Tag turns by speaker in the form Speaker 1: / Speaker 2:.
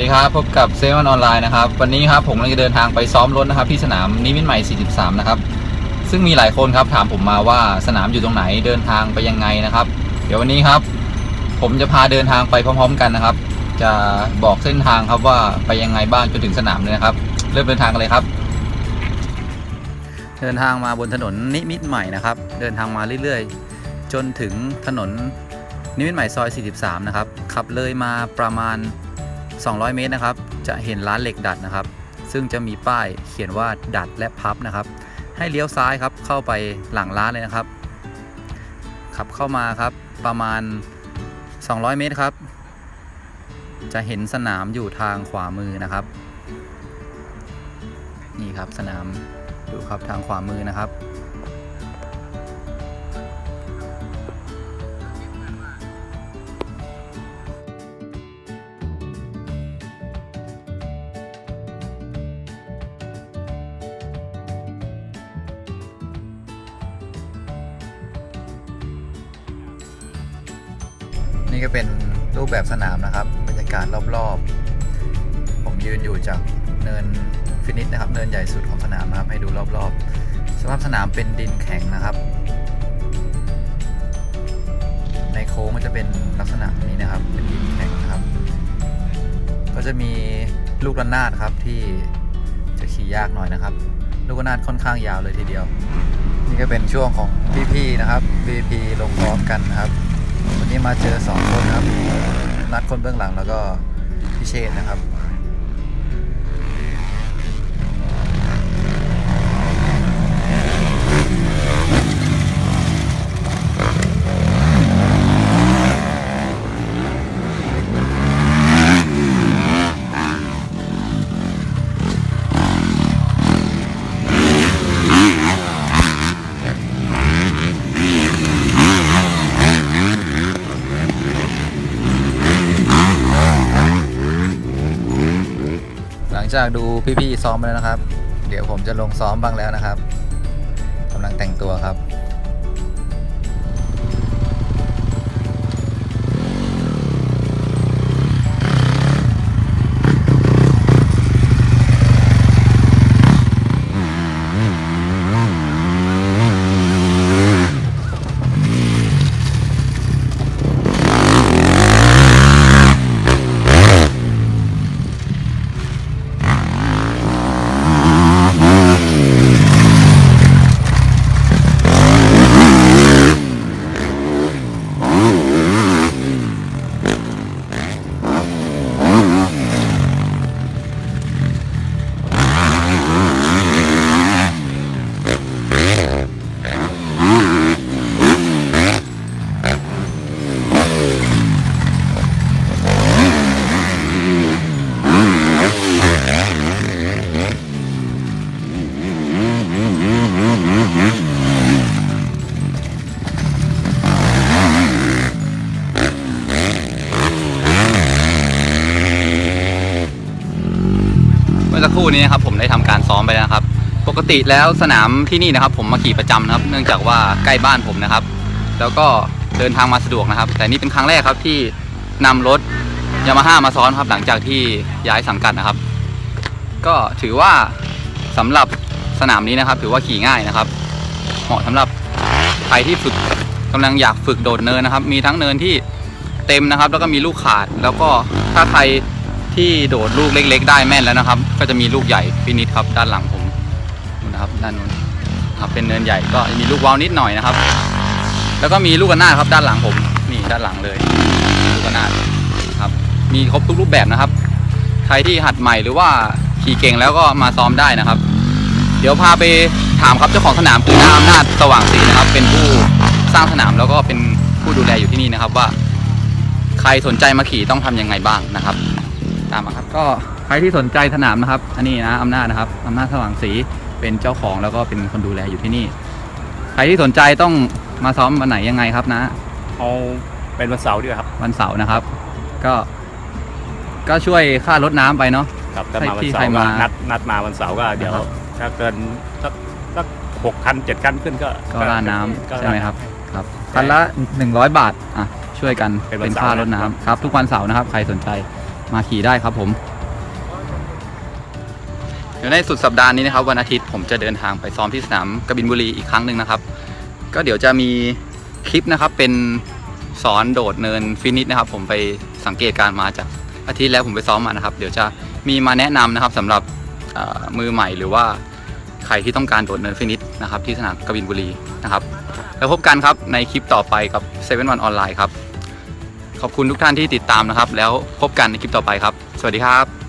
Speaker 1: สวัสดีครับ พบกับเซเว่นออนไลน์นะครับ วันนี้ครับผมกำลังจะเดินทางไปซ้อมรถนะครับ ที่สนามนิมิตรใหม่ 43 นะครับ ซึ่งมีหลายคนครับถามผมมาว่าสนามอยู่ตรงไหนเดินทางไปยังไงนะครับ เดี๋ยววันนี้ครับ ผมจะพาเดินทางไปพร้อม ๆ กันนะครับ จะบอกเส้นทางครับว่าไปยังไงบ้างจนถึงสนามเลยนะครับ เริ่มเดินทางกันเลยครับ เดินทางมาบนถนนนิมิตรใหม่นะครับ เดินทางมาเรื่อยๆ จนถึงถนนนิมิตรใหม่ซอย 43 นะครับขับเลยมาประมาณ 200 เมตรนะครับ จะเห็นร้านเหล็กดัดนะครับ ซึ่งจะมีป้ายเขียนว่าดัดและพับนะครับ ให้เลี้ยวซ้ายครับเข้าไปหลังร้านเลยนะครับ ขับเข้ามาครับประมาณ 200 เมตรครับ จะเห็นสนามอยู่ทางขวามือนะครับ นี่ครับสนามดูครับทางขวามือนะครับ นี่ก็เป็นรูปแบบสนามนะครับบรรยากาศรอบๆ ผมยืนอยู่จากเนินฟินิชนะครับเนินใหญ่สุดของสนามนะครับให้ดูรอบๆ สภาพสนามเป็นดินแข็งนะครับ ในโค้งมันจะเป็นลักษณะนี้นะครับเป็นดินแข็งนะครับ ก็จะมีลูกระนาดครับที่จะขี่ยากหน่อยนะครับ ลูกระนาดค่อนข้างยาวเลยทีเดียว นี่ก็เป็นช่วงของพี่ๆนะครับ VP ลงพร้อมกันนะครับ วันนี้มาเจอสองคนครับนัดคนเบื้องหลังแล้วก็พี่เชษนะครับ หลัง จากดูพี่ๆซ้อมไปแล้วนะครับ เดี๋ยวผมจะลงซ้อมบ้างแล้วนะครับกำลังแต่งตัวครับ อสักครู่นี้นะครับผมได้ทำการซ้อมไปแล้วนะครับ ปกติแล้วสนามที่นี่นะครับ ผมมาขี่ประจำนะครับ เนื่องจากว่าใกล้บ้านผมนะครับ แล้วก็เดินทางมาสะดวกนะครับ แต่นี่เป็นครั้งแรกครับที่นำรถยามาฮ่ามาซ้อนครับ หลังจากที่ย้ายสังกัดนะครับ ก็ถือว่าสำหรับสนามนี้นะครับ ถือว่าขี่ง่ายนะครับ เหมาะสำหรับใครที่ฝึกกำลังอยากฝึกโดดเนินนะครับ มีทั้งเนินที่เต็มนะครับ แล้วก็มีลูกขาดแล้วก็ถ้าใคร ที่โดดลูกเล็ก ๆ ได้แม่นแล้วนะครับ ก็จะมีลูกใหญ่ฟินิชครับด้านหลังผมนะครับด้านนู้นครับเป็นเนินใหญ่ก็มีลูกวาวนิดหน่อยนะครับ แล้วก็มีลูกกระนาดครับด้านหลังผมนี่ด้านหลังเลย ลูกกระนาดครับมีครบทุกรูปแบบนะครับ ใครที่หัดใหม่หรือว่าขี่เก่งแล้วก็มาซ้อมได้นะครับ เดี๋ยวพาไปถามครับเจ้าของสนามคือน้าอำนาจสว่างศรีนะครับ เป็นผู้สร้างสนามแล้วก็เป็นผู้ดูแลอยู่ที่นี่นะครับว่า ใครสนใจมาขี่ต้องทำยังไงบ้างนะครับ ตามมาครับ ก็ใครที่สนใจสนามนะครับ อันนี้นะอำนาจนะครับอำนาจสว่างศรีเป็นเจ้าของแล้วก็เป็นคนดูแลอยู่ที่นี่ ใครที่สนใจต้องมาซ้อมวันไหนยังไงครับนะ
Speaker 2: เอาเป็นวันเสาร์ดีกว่าครับ
Speaker 1: วันเสาร์นะครับ ก็ก็ช่วยค่ารถน้ำไปเนาะ
Speaker 2: ครับถ้า
Speaker 1: ใคร
Speaker 2: มาวัน
Speaker 1: ที่
Speaker 2: เสา
Speaker 1: ใคร
Speaker 2: ร์
Speaker 1: มา
Speaker 2: ก็นัดนัดมาวันเสาร์ก็เดี๋ยว
Speaker 1: นะครับ
Speaker 2: ถ้าเกินสักสักหกคันเจ็ดคันขึ้นก็
Speaker 1: ก็ราดน้ำ
Speaker 2: ก็
Speaker 1: ใช่ไหมครับครับคันละ 100 บาทอะช่วยกัน
Speaker 2: เป็นวัน
Speaker 1: เป็น
Speaker 2: เสาร์
Speaker 1: ค่ารถ
Speaker 2: นะครับ
Speaker 1: น้ำครับ ทุกวันเสาร์นะครับ ใครสนใจ มาขี่ได้ครับผมเดี๋ยวในสุดสัปดาห์นี้นะครับวันอาทิตย์ผมจะเดินทางไปซ้อมที่สนามกบินบุรีอีกครั้งหนึ่งนะครับ ก็เดี๋ยวจะมีคลิปนะครับเป็นสอนโดดเนินฟินิชนะครับ ผมไปสังเกตการมาจากอาทิตย์แล้วผมไปซ้อมมานะครับ เดี๋ยวจะมีมาแนะนำนะครับสำหรับมือใหม่หรือว่าใครที่ต้องการโดดเนินฟินิชนะครับที่สนามกบินบุรีนะครับ แล้วพบกันครับในคลิปต่อไปกับ7 1 1ออนไลน์ครับ ขอบคุณทุกท่านที่ติดตามนะครับ แล้วพบกันในคลิปต่อไปครับ สวัสดีครับ